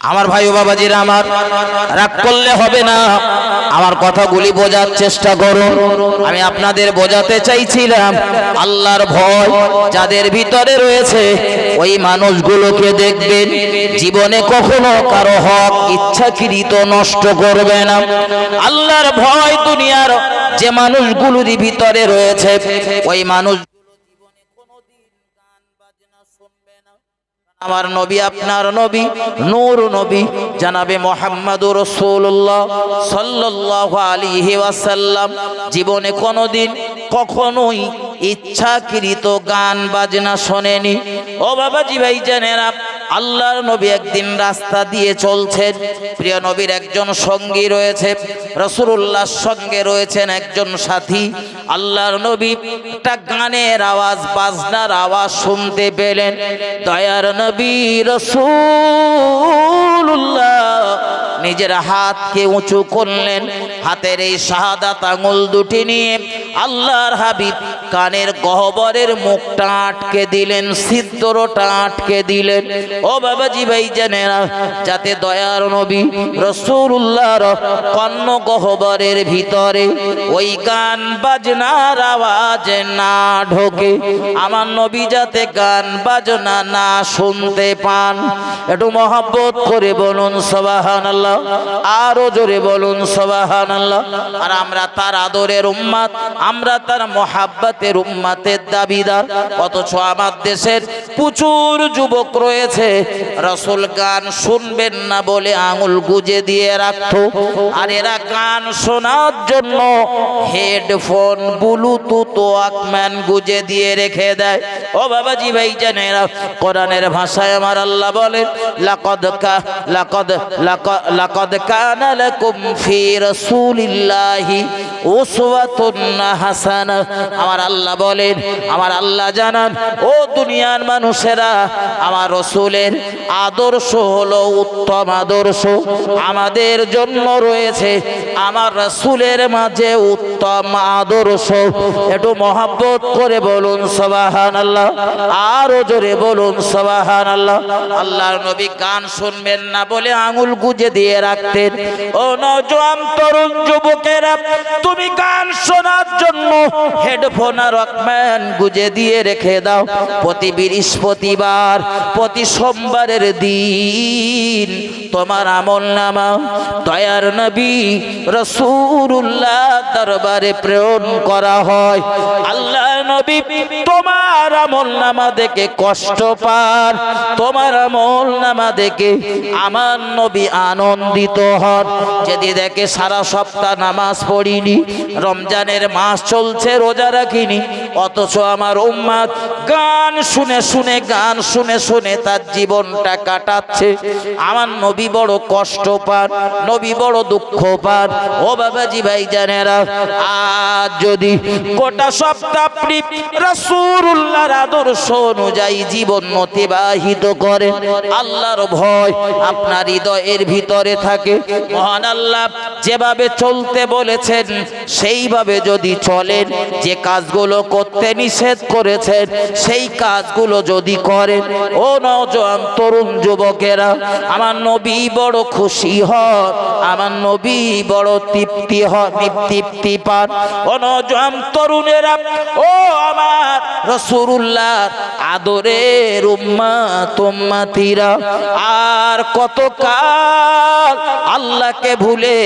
আমার ভাই ও বাবাজিরা আমার, রাগ করলে হবে না। আমার কথাগুলি বোঝার চেষ্টা করুন আমি আপনাদের বোঝাতে চাইছিলাম, আল্লাহর ভয় যাদের ভিতরে রয়েছে, ওই মানুষগুলোকে দেখবেন জীবনে কখনো কারও হক ইচ্ছাকৃত নষ্ট করবে না। আল্লাহর ভয় দুনিয়ার যে মানুষগুলোরই ভিতরে রয়েছে, ওই মানুষ আমার নবী, আপনার নবী, নূর নবী, জানাবে মোহাম্মদুর রসুল্লাহ সাল্লাল্লাহু আলাইহি ওয়াসাল্লাম। জীবনে কোনোদিন কখনোই ইচ্ছাকৃত গান, বাজনা শোনেনি। ও বাবাজি ভাই জানেরা, আল্লাহর নবী একদিন রাস্তা দিয়ে চলছেন। প্রিয় নবীর একজন সঙ্গী রয়েছে রসুল্লাহর সঙ্গে রয়েছেন একজন সাথী। আল্লাহর নবী একটা গানের আওয়াজ, বাজনার আওয়াজ শুনতে পেলেন। দয়ার নবী রসুল্লাহ নিজের হাতকে উঁচু করলেন, হাতের এই শাহাদাত আঙুল দুটি নিয়ে আল্লাহর হাবিব কানের গহবরের মুখটা আটকে দিলেন, সিদ্ধরটা আটকে দিলেন। ও বাবাজি ভাই জানেরা যাতে দয়ার নবী রসুল্লাহর কর্ণ গহবরের ভিতরে ওই গান বাজনার আওয়াজ না ঢোকে। আমার নবী যাতে গান বাজনা না শুনতে পান, একটু মহাব্বত করে বলুন সবাহান আল্লাহ আরও জোরে বলুন সবাহান আল্লাহ আর আমরা তার আদরের উম্মাত আমরা তার মহাব্বতের উম্মাতের দাবিদার। অথচ আমার দেশের প্রচুর যুবক রয়েছে। রসুল গান শুনবেন না বলে আঙুল গুজে দিয়ে রাখতো। আর এরা গান শোনার জন্য হেডফোন, ব্লুটুথ ওয়াকম্যান গুজে দিয়ে রেখে দেয়। ও বাবাজি ভাই জানেরা কোরআনের ভাষায় আমার আল্লাহ বলেন, লাকদ কা, লাকদ, লাক- লাকদ কানা লাকুম ফি উসওয়াতুন হাসানা। আমার আল্লাহ বলেন, আমার আল্লাহ জানান, ও দুনিয়ার মানুষেরা, আমার রসুলের আদর্শ হলো উত্তম আদর্শ। আমাদের জন্য রয়েছে আমার রসুলের মাঝে উত্তম আদর্শ। একটু মহাব্বত করে বলুন সবাহান আল্লাহ আরও জোরে বলুন সবাহান আল্লাহ আল্লাহর নবী গান শুনবেন না বলে আঙুল গুজে দিয়ে রাখতেন। ও নজওয়ান তরুণ যুবকেরা, তুমি গান শোনার জন্য হেডফোন আর রকম্যান গুজে দিয়ে রেখে দাও। প্রতি বৃহস্পতিবার, প্রতি সোমবারের দিন তোমার আমল নামা দয়ার নবী রসুল্লাহ দরবারে প্রেরণ করা হয়। আল্লাহ নবী তোমার আমল নামা দেখে কষ্ট পার তোমার আমল নামা দেখে আমার নবী আনন্দিত হন। যদি দেখে সারা সপ্তাহ নামাজ পড়িনি, রমজানের মাস চলছে, রোজা রাখিনি অথচ আমার উম্মাদ গান শুনে শুনে, গান শুনে শুনে তার জীবনটা কাটাচ্ছে। আমার নবী বড় কষ্ট পান, নবী বড় দুঃখ পান। ও বাবাজি ভাই জানেরা আজ যদি গোটা সপ্তাহ রাসূলুল্লাহর আদর্শ অনুযায়ী জীবন অতিবাহিত করে আল্লাহর ভয় আপনার হৃদয়ের ভিতরে থাকে। মহান আল্লাহ যেভাবে চলতে বলেছেন, সেইভাবে যদি চলেন, যে কাজগুলো করতে নিষেধ করেছেন, সেই কাজগুলো যদি করেন, ও নজওয়ান তরুণ যুবকেরা, আমার নবী বড় খুশি হন, আমার নবী বড় তৃপ্তি হন, তৃপ্তি পান। ও নজওয়ান তরুণেরা, ও আমার রসুল্লাহ আদরের উম্মা তোমাতিরা আর কত কাল আল্লাহকে ভুলে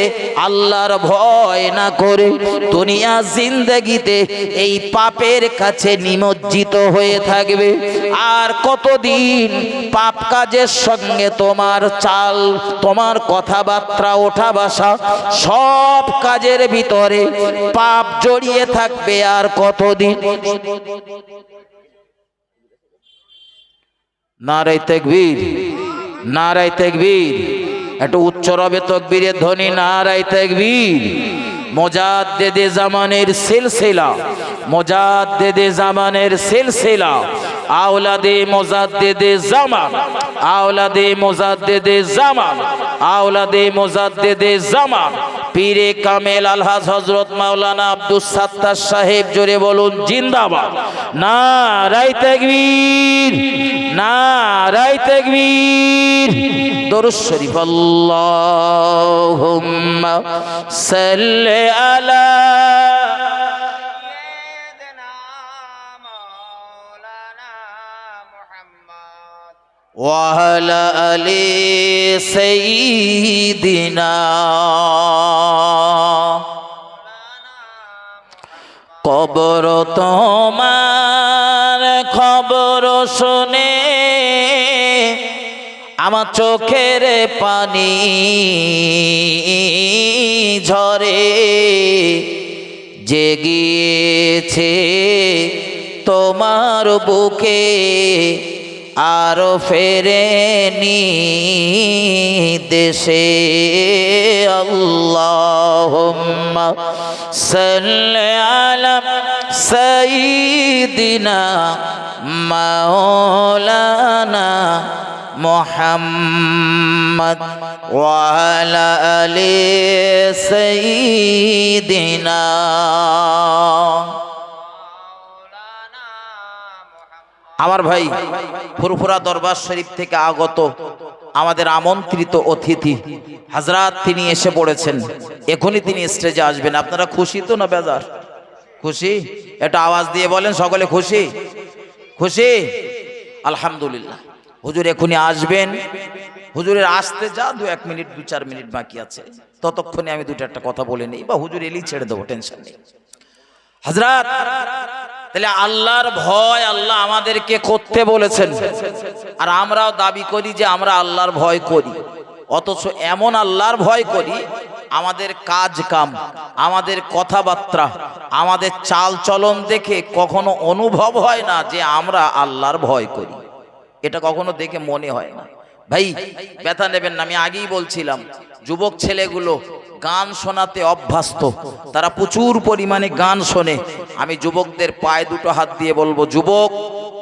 আল্লাহর ভয় না করে দুনিয়া জিন্দগিতে এই পাপের কাছে নিমজ্জিত হয়ে থাকবে। আর কতদিন পাপ কাজের সঙ্গে তোমার চাল, তোমার কথাবার্তা ওঠা বাসা সব কাজের ভিতরে পাপ জড়িয়ে থাকবে আর কতদিন? নারাই তেকবীর নারাই তেকবীর। একটু উচ্চ রবে তকবীরের ধ্বনি নারাই তেকবীর। মোজাদ্দেদে জামানের সিলসিলা। মোজাদ্দেদে জামানের সিলসিলা। আওলাদে মোজাদ্দেদে জামান। আওলাদে মোজাদ্দেদে জামান। আওলাদে মোজাদ্দেদে জামান। পীরে কামেল আলহাজ হজরত মাওলানা আব্দুস সাত্তার সাহেব জোরে বলুন, জিন্দাবাদ। না রাই তেকবীর না রাই তেকবীর। দরুদ শরীফ, আল্লাহুম্মা সাল্লি আলা وعلى آل سيدنا কবর তোমার খবর শুনে আমার চোখের পানি ঝরে জেগিয়েছে তোমার বুকে আরও ফেরেনি দেশে। আল্লাহুম্মা সাল্লি আলা সাইয়্যিদিনা মাওলানা মুহাম্মদ ওয়ালা আলি সাইয়্যিদিনা। আমার ভাই, ফুরফুরা দরবার শরীফ থেকে আগত আমাদের আমন্ত্রিত অতিথি, হাজরাত তিনি এসে পড়েছেন। এখনই তিনি স্টেজে আসবেন। আপনারা খুশি তো না বেজার? খুশি? এটা আওয়াজ দিয়ে বলেন, সকলে খুশি? খুশি? আলহামদুলিল্লাহ। হুজুর এখনই আসবেন। হুজুরের আসতে যা দু এক মিনিট, দু চার মিনিট বাকি আছে। ততক্ষণে আমি দুটো একটা কথা বলে নিই, বা হুজুর এলেই ছেড়ে দেবো টেনশন নেই। হাজরাত তাহলে আল্লাহর ভয় আল্লাহ আমাদেরকে করতে বলেছেন। আর আমরাও দাবি করি যে আমরা আল্লাহর ভয় করি। অথচ এমন আল্লাহর ভয় করি, আমাদের কাজ কাম, আমাদের কথাবার্তা, আমাদের চাল চলন দেখে কখনো অনুভব হয় না যে আমরা আল্লাহর ভয় করি। এটা কখনো দেখে মনে হয় না। ভাই, ব্যথা নেবেন না, আমি আগেই বলছিলাম, যুবক ছেলেগুলো গান শোনাতে অভ্যস্ত। তারা প্রচুর পরিমাণে গান শোনে। আমি যুবকদের পায়ে দুটো হাত দিয়ে বলব, যুবক,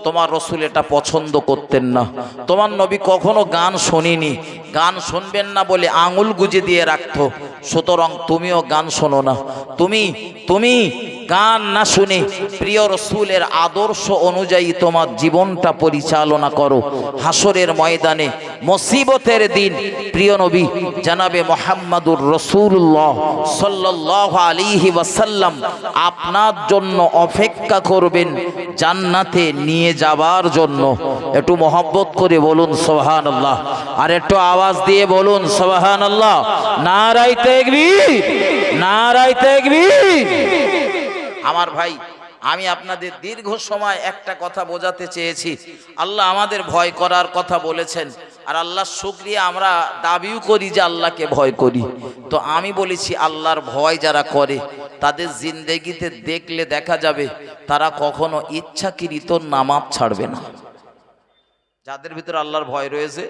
তোমার রসুল এটা পছন্দ করতেন না। তোমার নবী কখনো গান শোনিনি। গান শুনবেন না বলে আঙুল গুজে দিয়ে রাখতো। সুতরাং তুমিও গান শোনো না। তুমি তুমি গান না শুনে প্রিয় রসুলের আদর্শ অনুযায়ী তোমার জীবনটা পরিচালনা করো। হাসরের ময়দানে মুসিবতের দিন, প্রিয় নবী, জানাবে মোহাম্মদুর রসুল্লাহ সাল্লাহ আলিহি ওয়াসাল্লাম আপনার জন্য অপেক্ষা করবেন জান্নাতে নিয়ে যাবার জন্য। একটু মহব্বত করে বলুন সোহান আল্লাহ আর একটু আওয়াজ দিয়ে বলুন সোহান আল্লাহ নারাই তেগবীর নারাই তেগবীর আমার ভাই, আমি আপনাদের দীর্ঘ সময় একটা কথা বোঝাতে চেয়েছি। আল্লাহ আমাদের ভয় করার কথা বলেছেন। আর আল্লাহ শুক্রিয়া আমরা দাবিও করি যে আল্লাহকে ভয় করি। তো আমি বলেছি, আল্লাহর ভয় যারা করে, তাদের জিন্দেগিতে দেখলে দেখা যাবে, তারা কখনো ইচ্ছাকৃত নামাজ ছাড়বে না। যাদের ভিতরে আল্লাহর ভয় রয়েছে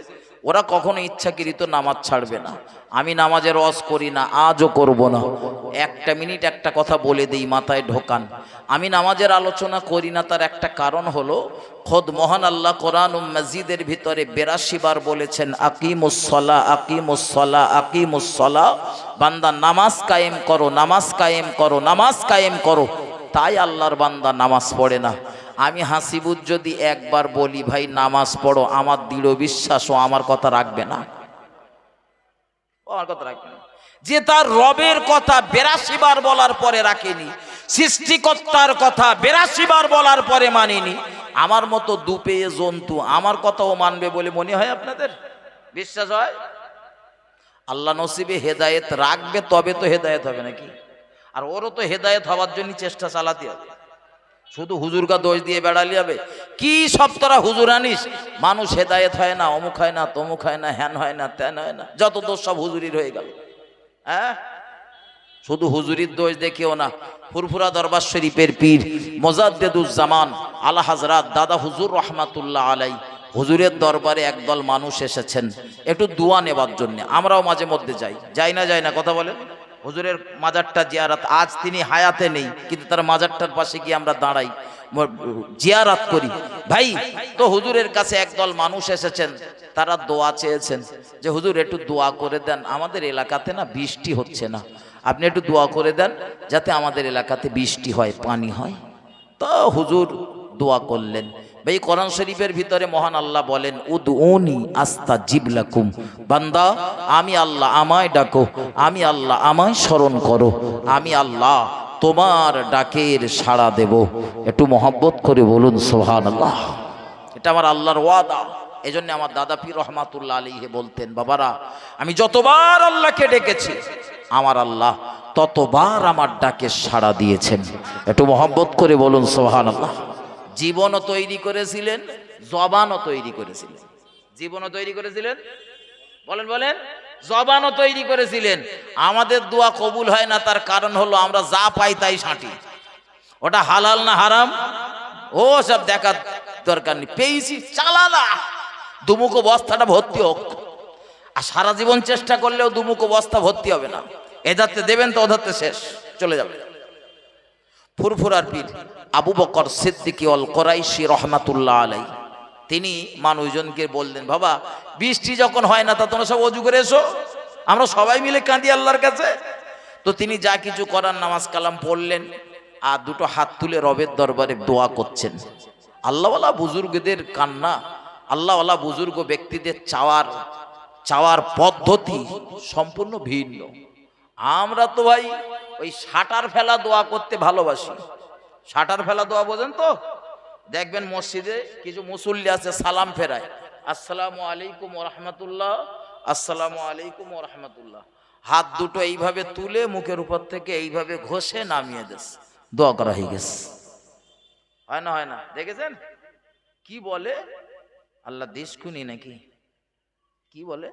ওরা কখনো ইচ্ছাকৃত নামাজ ছাড়বে না। আমি নামাজের রস করি না, আজও করব না। একটা মিনিট একটা কথা বলে দিই, মাথায় ঢোকান। আমি নামাজের আলোচনা করি না, তার একটা কারণ হলো, খোদ মহান আল্লাহ কোরআন মসজিদের ভিতরে বেরাশি বার বলেছেন আকিমুসলা আকিমুসলা আকিমুসলা বান্দা নামাজ কায়েম করো, নামাজ কায়েম করো, নামাজ কায়েম করো। তাই আল্লাহর বান্দা নামাজ পড়ে না। আমি হাসিবুদ যদি একবার বলি, ভাই, নামাজ পড়ো, আমার দৃঢ় বিশ্বাসও আমার কথা রাখবে না। ও আমার কথা রাখবে না। যে তার রবের কথা বেরাশি বার বলার পরে রাখেনি, সৃষ্টিকর্তার কথা বেরাশি বার বলার পরে মানেনি, আমার মতো দুপেয়ে জন্তু আমার কথাও মানবে বলে মনে হয় আপনাদের? বিশ্বাস হয়? আল্লাহ নসিবে হেদায়েত রাখবে, তবে তো হেদায়েত হবে নাকি? আর ওরও তো হেদায়েত হওয়ার জন্য চেষ্টা চালাতে হবে। শুধু হুজুরকা দোষ দিয়ে বেড়ালি হবে। কি সব তোরা হুজুর আনিস? মানুষ হেদায়েত হয় না, অমুক হয় না, তমুক হয় না হ্যান হয় না ত্যান হয় না। যত দোষ সব হুজুরির হয়ে গেল। হ্যাঁ? শুধু হুজুরির দোষ দেখিও না, ফুরফুরা দরবার শরীফের পীর মোজাদ্দেদুজ্জামান আলা হাজরাত দাদা হুজুর রহমাতুল্লাহ আলাই, হুজুরের দরবারে একদল মানুষ এসেছেন। একটু দোয়া নেবার জন্য, আমরাও মাঝে মধ্যে যাই। যাই না যাই না, কথা বলেন? হুজুরের মাজারটা জিয়ারাত, আজ তিনি হায়াতে নেই, কিন্তু তার মাজারটার পাশে গিয়ে আমরা দাঁড়াই জিয়ারাত করি। ভাই, তো হুজুরের কাছে একদল মানুষ এসেছেন, তারা দোয়া চেয়েছেন যে, হুজুর, একটু দোয়া করে দেন, আমাদের এলাকাতে না বৃষ্টি হচ্ছে না। আপনি একটু দোয়া করে দেন, যাতে আমাদের এলাকাতে বৃষ্টি হয়, পানি হয়। তা হুজুর দোয়া করলেন। ভাই কোরআন শরীফের ভিতরে মহান আল্লাহ বলেন, উদউনি আস্তা জিবলাকুম বান্দা, আমি আল্লাহ আমায় ডাকো, আমি আল্লাহ আমায় স্মরণ করো, আমি আল্লাহ তোমার ডাকের সাড়া দেব। একটু মহব্বত করে বলুন সোহান আল্লাহ এটা আমার আল্লাহর ওয়াদা। এই জন্য আমার দাদা পীর রহমাতুল্লাহ আলীহে বলতেন, বাবারা, আমি যতবার আল্লাহকে ডেকেছি, আমার আল্লাহ ততবার আমার ডাকে সাড়া দিয়েছেন। একটু মহব্বত করে বলুন সোহান আল্লাহ জীবনও তৈরি করেছিলেন, জবানও তৈরি করেছিলেন। জীবনও তৈরি করেছিলেন? বলেন বলেন। জবানও তৈরি করেছিলেন। আমাদের দোয়া কবুল হয় না, তার কারণ হলো আমরা যা পাই তাই সাঁটি। ওটা হালাল না হারাম? ও সব দেখার দরকার নেই। পেয়েছি চালালা দুমুখো বস্তাটা ভর্তি হোক। আর সারা জীবন চেষ্টা করলেও দুমুখো বস্তা ভর্তি হবে না। এধারতে দেবেন তো ওধারতে শেষ। চলে যাবে। ফুরফুরার পীর আবু বকর সিদ্দিকি অল কোরাইশি রহমাতুল্লাহ আলাই তিনি মানুষজনকে বললেন, বাবা, বৃষ্টি যখন হয় না তা তোমরা সব অজু করে এসো। আমরা সবাই মিলে কাঁদি আল্লাহর কাছে। তো তিনি যা কিছু করার নামাজ কালাম পড়লেন আর দুটো হাত তুলে রবের দরবারে দোয়া করছেন। আল্লাহওয়ালা বুজুর্গদের কান্না, আল্লাহওয়ালা বুজুর্গ ব্যক্তিদের চাওয়ার চাওয়ার পদ্ধতি সম্পূর্ণ ভিন্ন। আমরা তো ভাই ওই সাটার ফেলা দোয়া করতে ভালোবাসি। সাটার ফেলা দোয়া বোঝেন তো? দেখবেন মসজিদে কিছু মুসল্লি আছে, সালাম ফেরায়। আসসালামু আলাইকুম রহমতুল্লাহ আসসালামু আলাইকুম রহমতুল্লাহ হাত দুটো এইভাবে তুলে মুখের উপর থেকে এইভাবে ঘষে নামিয়ে দেস। দোয়া করা হয়ে গেছে। হয় না হয় না? দেখেছেন? কি বলে? আল্লাহ দেশ খুনি নাকি? কি বলে?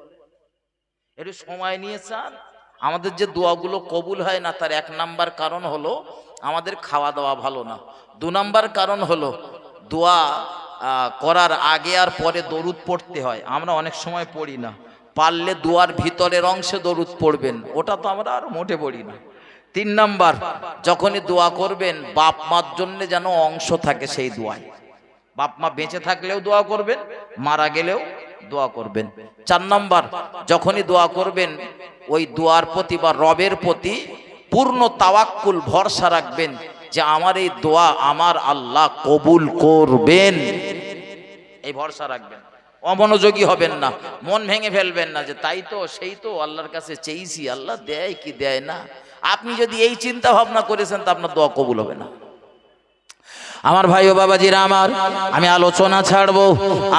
একটু সময় নিয়ে চান। আমাদের যে দোয়াগুলো কবুল হয় না, তার এক নাম্বার কারণ হলো আমাদের খাওয়া দাওয়া ভালো না। দু নাম্বার কারণ হলো দোয়া করার আগে আর পরে দরুদ পড়তে হয়। আমরা অনেক সময় পড়ি না। পারলে দোয়ার ভিতরের অংশে দরুদ পড়বেন। ওটা তো আমরা আর মোটে পড়ি না। তিন নাম্বার, যখনই দোয়া করবেন, বাপ মার জন্য যেন অংশ থাকে সেই দোয়ায়। বাপ মা বেঁচে থাকলেও দোয়া করবেন, মারা গেলেও দোয়া করবেন। চার নম্বর, যখনই দোয়া করবেন, ওই দোয়ার প্রতি বা রবের প্রতি পূর্ণ তাওয়াক্কুল, ভরসা রাখবেন যে আমার এই দোয়া আমার আল্লাহ কবুল করবেন। এই ভরসা রাখবেন। অমনোযোগী হবেন না, মন ভেঙে ফেলবেন না যে তাই তো, সেই তো, আল্লাহর কাছে চেয়েছি, আল্লাহ দেয় কি দেয় না। আপনি যদি এই চিন্তা ভাবনা করেছেন, তা আপনার দোয়া কবুল হবে না। আমার ভাই ও বাবাজিরা আমার, আমি আলোচনা ছাড়বো।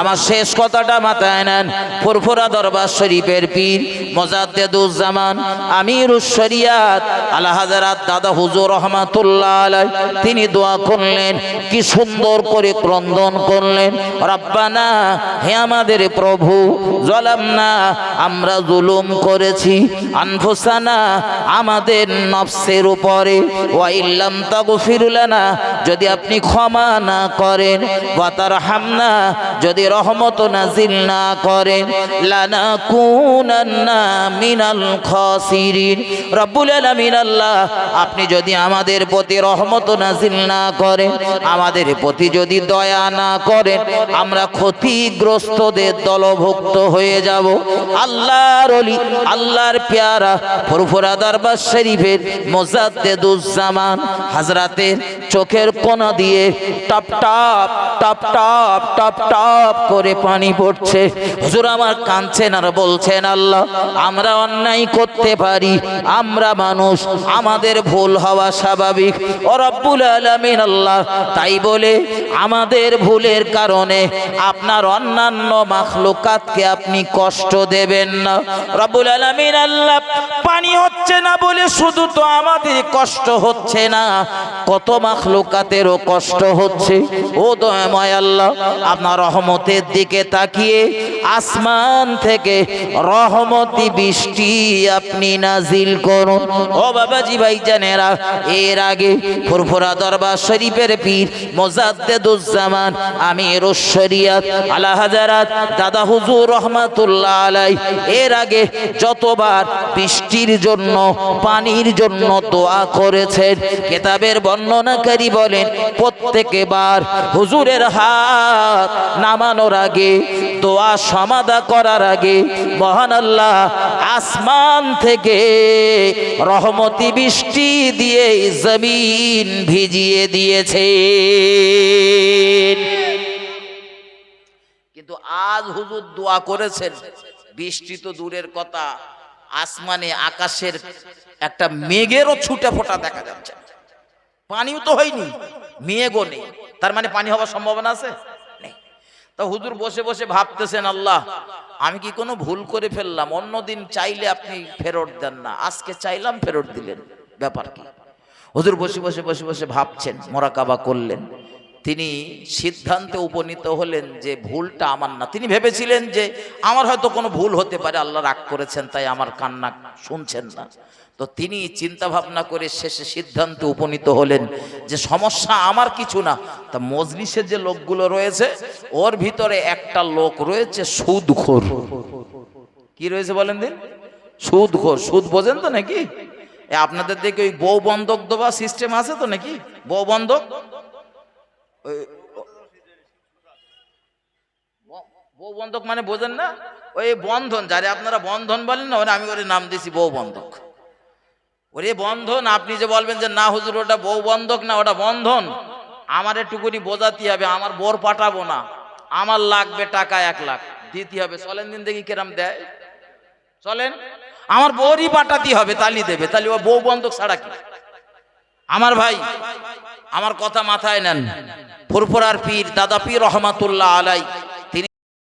আমার শেষ কথাটা মাথায় নেন, ফুরফুরা দরবার শরীফের পীর মোজাদ্দেদুজ্জামান আমির শরিয়াত আল্লাহ হাজারাত দাদা হুজুর রহমাতুল্লাহ আলাই তিনি দোয়া করলেন, কি সুন্দর করে ক্রন্দন করলেন। রব্বানা, হে আমাদের প্রভু জলাম না আমরা জুলুম করেছি। আনফুসানা, আমাদের নফসের উপরে ওয়াইল্লাম তাগফিরুলানা যদি আপনি ক্ষমা না করেন ওয়াতার হামনা যদি রহমত নাজিল না করেন লানা কুনান্না মিনাল খাসিরিন। রব্বুল আলামিন আল্লাহ, আপনি যদি আমাদের প্রতি রহমত নাজিল না করেন, আমাদের প্রতি যদি দয়া না করেন, আমরা ক্ষতিগ্রস্তদের দলভুক্ত হয়ে যাব। আল্লাহর অলি, আল্লাহর পেয়ারা, ফুরফুরা দরবার শরীফের মোজাদ্দেদুজ্জামান, হাজরাতের চোখের কোনা দিয়ে টপ টপ টপ টপ টপ টপ করে পানি পড়ছে। হুজুর আমার কাঁদছেন আর বলছেন, আল্লাহ, আমরা অন্যায় করতে পারি, আমরা মানুষ, আমাদের ভুল হওয়া স্বাভাবিক। ও রব্বুল আলামিন আল্লাহ, তাই বলে আমাদের ভুলের কারণে আপনার অন্যান্য মাখলুকাতকে আপনি কষ্ট দেবেন না। রব্বুল আলামিন আল্লাহ, পানি হচ্ছে না বলে শুধু তো আমাদের কষ্ট হচ্ছে না, কত মাখলুকাতেরও কষ্ট হচ্ছে। ও দয়াময় আল্লাহ, আপনার রহমতের দিকে তাকিয়ে আসমান থেকে রহমতি বৃষ্টি আপনি নাজিল করুন। ও বাবাজি ভাই জানেরা এর আগে ফুরফুরা দরবার শরীফের পীর মোজাদ্দেদুজ্জামান আমির শরিয়াত, আলা হাজারাত, দাদা হুজুর রহমাতুল্লাহ আলাই এর আগে যতবার বৃষ্টির জন্য, পানির জন্য দোয়া করেছেন, কেতাবের বর্ণনাকারী বলেন প্রত্যেকবার হুজুরের হাত নামানোর আগে, দোয়া সমাধা করার আগে মহান আল্লাহ আসমান থেকে রহমতি বৃষ্টি দিয়ে জমিন ভিজিয়ে দিয়েছে কিন্তু আজ হুজুর দোয়া করেছেন। বৃষ্টি তো দূরের কথা, আসমানে আকাশের একটা মেঘেরও ছুটে ফোটা দেখা যাচ্ছে। পানিও তো হয়নি মেয়ে গো নেই। তার মানে পানি হওয়ার সম্ভাবনা আছে? নেই। তো হুজুর বসে বসে ভাবতেছেন, আল্লাহ, আমি কি কোনো ভুল করে ফেললাম? অন্যদিন চাইলে আপনি ফেরত দেন না। আজকে চাইলাম ফেরত দিলেন। ব্যাপার কি? হুজুর বসে বসে বসে বসে ভাবছেন, মোরাকাবা করলেন। তিনি সিদ্ধান্তে উপনীত হলেন যে ভুলটা আমার না। তিনি ভেবেছিলেন যে আমার হয়তো কোনো ভুল হতে পারে, আল্লাহ রাগ করেছেন, তাই আমার কান্না শুনছেন না। তো তিনি চিন্তা ভাবনা করে শেষে সিদ্ধান্তে উপনীত হলেন যে সমস্যা আমার কিছু না। তা মজলিসের যে লোকগুলো রয়েছে, ওর ভিতরে একটা লোক রয়েছে সুদখোর। কি রয়েছে বলেন দিন? সুদখোর। সুদ বোঝেন তো নাকি? আপনাদের দেখে ওই বউ বন্ধক দেওয়া সিস্টেম আছে তো নাকি? বউ বন্ধক? বউ বন্ধক মানে বোঝেন না? ওই বন্ধন, যারে আপনারা বন্ধন বলেন না আমি ওরে নাম দিয়েছি বউ বন্ধক। ওরে বন্ধন, আপনি যে বলবেন যে, না হুজুর, ওটা বউ বন্ধক না, ওটা বন্ধন। আমার একটুকুনি বোঝাতে হবে, আমার বোর পাঠাবো না। আমার লাগবে টাকা এক লাখ, দিতে হবে। চলেন দিন দেখি কেরাম দেয়। চলেন, আমার বউরই পাঠাতে হবে, তালি দেবে। তাহলে ও বউ বন্ধক ছাড়া কি? আমার ভাই আমার কথা মাথায় নেন। ফুরফুরার পীর দাদা পীর রহমাতুল্লাহ আলাই